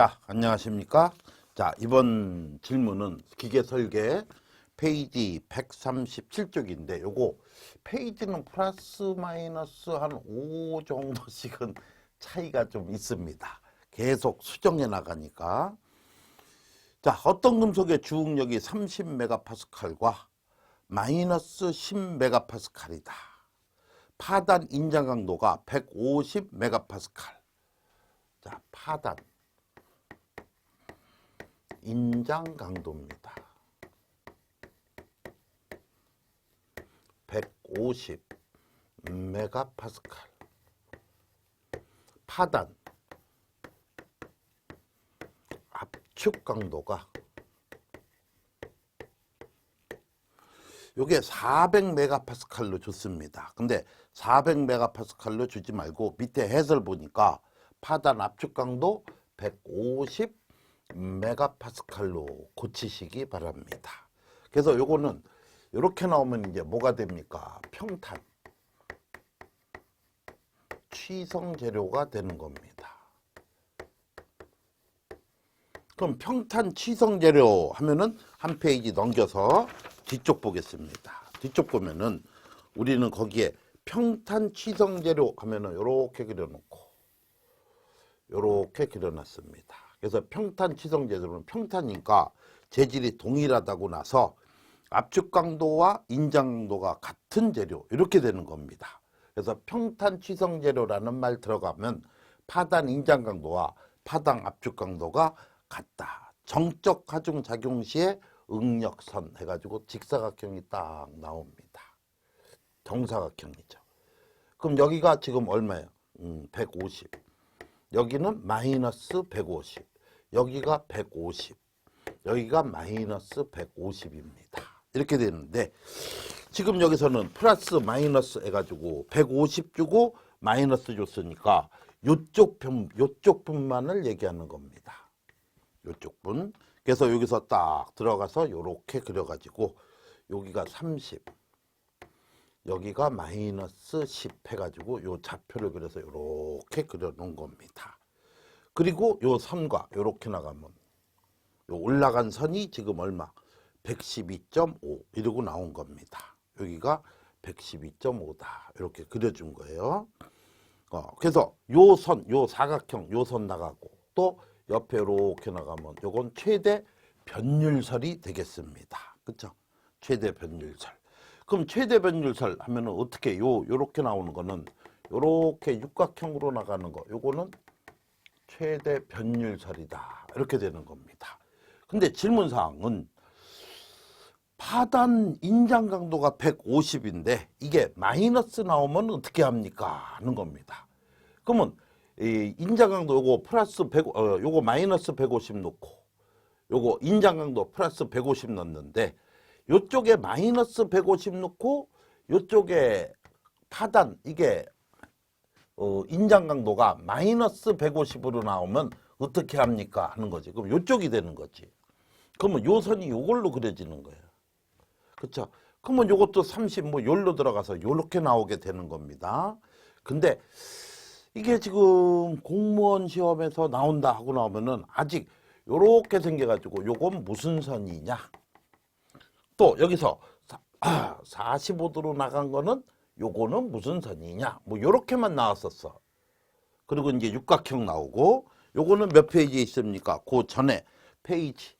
자, 안녕하십니까? 자, 이번 질문은 기계 설계 페이지 137쪽인데 요거 페이지는 플러스 마이너스 한 5 정도씩은 차이가 좀 있습니다. 계속 수정해 나가니까. 자, 어떤 금속의 주응력이 30메가파스칼과 마이너스 10메가파스칼이다. 파단 인장 강도가 150메가파스칼. 자, 파단 인장 강도입니다. 150 메가파스칼. 파단 압축 강도가 요게 400 메가파스칼로 줬습니다. 근데 400 메가파스칼로 주지 말고 밑에 해설 보니까 파단 압축 강도 150 메가파스칼로 고치시기 바랍니다. 그래서 요거는 이렇게 나오면 이제 뭐가 됩니까? 평탄 취성 재료가 되는 겁니다. 그럼 평탄 취성 재료 하면은 한 페이지 넘겨서 뒤쪽 보겠습니다. 뒤쪽 보면은 우리는 거기에 평탄 취성 재료 하면은 이렇게 그려놓고 이렇게 그려놨습니다. 그래서 평탄 취성 재료는 평탄이니까 재질이 동일하다고 나서 압축 강도와 인장 강도가 같은 재료 이렇게 되는 겁니다. 그래서 평탄 취성 재료라는 말 들어가면 파단 인장 강도와 파당 압축 강도가 같다. 정적 하중 작용 시에 응력선 해가지고 직사각형이 딱 나옵니다. 정사각형이죠. 그럼 여기가 지금 얼마예요? 음, 150. 여기는 마이너스 150. 여기가 150. 여기가 마이너스 150입니다. 이렇게 되는데 지금 여기서는 플러스 마이너스 해가지고 150 주고 마이너스 줬으니까 요쪽 분, 요쪽 분만을 얘기하는 겁니다. 요쪽 분. 그래서 여기서 딱 들어가서 요렇게 그려가지고 여기가 30. 여기가 마이너스 10 해가지고 요 좌표를 그려서 요렇게 그려놓은 겁니다. 그리고 요 선과 요렇게 나가면 요 올라간 선이 지금 얼마? 112.5 이러고 나온 겁니다. 여기가 112.5다 이렇게 그려준 거예요. 어, 그래서 요 선, 요 사각형, 요 선 나가고 또 옆에 이렇게 나가면 요건 최대 변율설이 되겠습니다. 그렇죠? 최대 변율설. 그럼 최대 변율설 하면 은 어떻게 요 요렇게 나오는 거는 요렇게 육각형으로 나가는 거 요거는 최대 변율설이다. 이렇게 되는 겁니다. 근데 질문 사항은 파단 인장 강도가 150인데 이게 마이너스 나오면 어떻게 합니까? 하는 겁니다. 그러면 이 인장 강도 요거 플러스 100 어, 요거 마이너스 150 놓고 요거 인장 강도 플러스 150 넣는데 요쪽에 마이너스 150 놓고 요쪽에 파단 이게 어, 인장 강도가 마이너스 150으로 나오면 어떻게 합니까? 하는 거지. 그럼 요쪽이 되는 거지. 그러면 요 선이 요걸로 그려지는 거예요. 그렇죠? 그러면 요것도 30뭐 요로 들어가서 요렇게 나오게 되는 겁니다. 근데 이게 지금 공무원 시험에서 나온다 하고 나오면은 아직 요렇게 생겨가지고 요건 무슨 선이냐? 또 여기서 아, 45도로 나간 거는 요거는 무슨 선이냐? 뭐 요렇게만 나왔었어. 그리고 이제 육각형 나오고 요거는 몇 페이지에 있습니까? 그 전에 페이지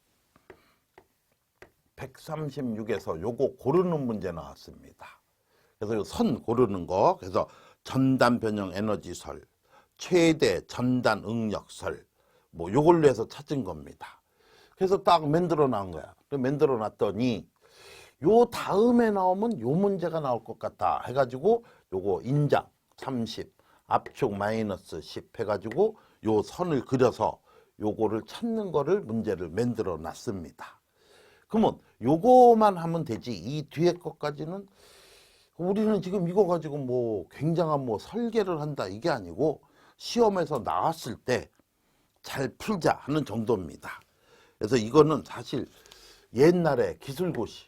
136에서 요거 고르는 문제 나왔습니다. 그래서 요선 고르는 거, 그래서 전단 변형 에너지설, 최대 전단 응력설, 뭐 요걸로 해서 찾은 겁니다. 그래서 딱 만들어 놔온 거야. 만들어 놨더니 요 다음에 나오면 요 문제가 나올 것 같다 해가지고 요거 인장 30, 압축 마이너스 10 해가지고 요 선을 그려서 요거를 찾는 거를 문제를 만들어 놨습니다. 그러면 요거만 하면 되지 이 뒤에 것까지는 우리는 지금 이거 가지고 뭐 굉장한 뭐 설계를 한다 이게 아니고 시험에서 나왔을 때 잘 풀자 하는 정도입니다. 그래서 이거는 사실 옛날에 기술고시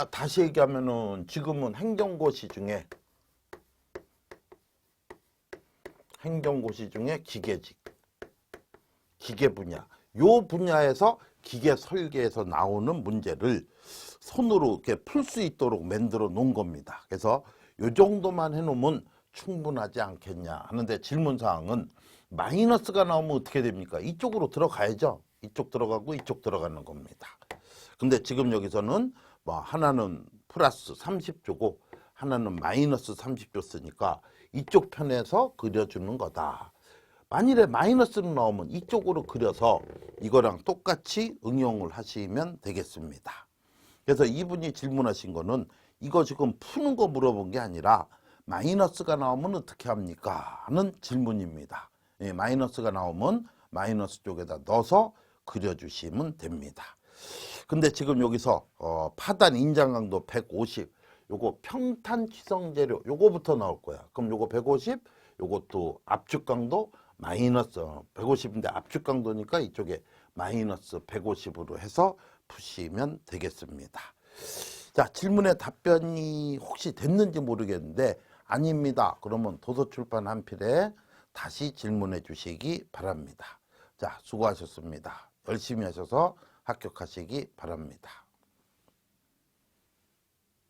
따- 다시 얘기하면은 지금은 행정고시 중에 행정고시 중에 기계직, 기계 분야, 요 분야에서 기계 설계에서 나오는 문제를 손으로 이렇게 풀 수 있도록 만들어 놓은 겁니다. 그래서 요 정도만 해놓으면 충분하지 않겠냐 하는데 질문 사항은 마이너스가 나오면 어떻게 됩니까? 이쪽으로 들어가야죠. 이쪽 들어가고 이쪽 들어가는 겁니다. 근데 지금 여기서는 뭐 하나는 플러스 30조고 하나는 마이너스 30조 쓰니까 이쪽 편에서 그려주는 거다. 만일에 마이너스로 나오면 이쪽으로 그려서 이거랑 똑같이 응용을 하시면 되겠습니다. 그래서 이분이 질문하신 거는 이거 지금 푸는 거 물어본 게 아니라 마이너스가 나오면 어떻게 합니까? 하는 질문입니다. 예, 마이너스가 나오면 마이너스 쪽에다 넣어서 그려주시면 됩니다. 근데 지금 여기서 어, 파단 인장 강도 150 요거 평탄 기성 재료 요거부터 나올 거야. 그럼 요거 150 요것도 압축 강도 마이너스 150인데 압축 강도니까 이쪽에 마이너스 150으로 해서 푸시면 되겠습니다. 자, 질문의 답변이 혹시 됐는지 모르겠는데 아닙니다. 그러면 도서출판 한 필에 다시 질문해 주시기 바랍니다. 자, 수고하셨습니다. 열심히 하셔서 합격하시기 바랍니다.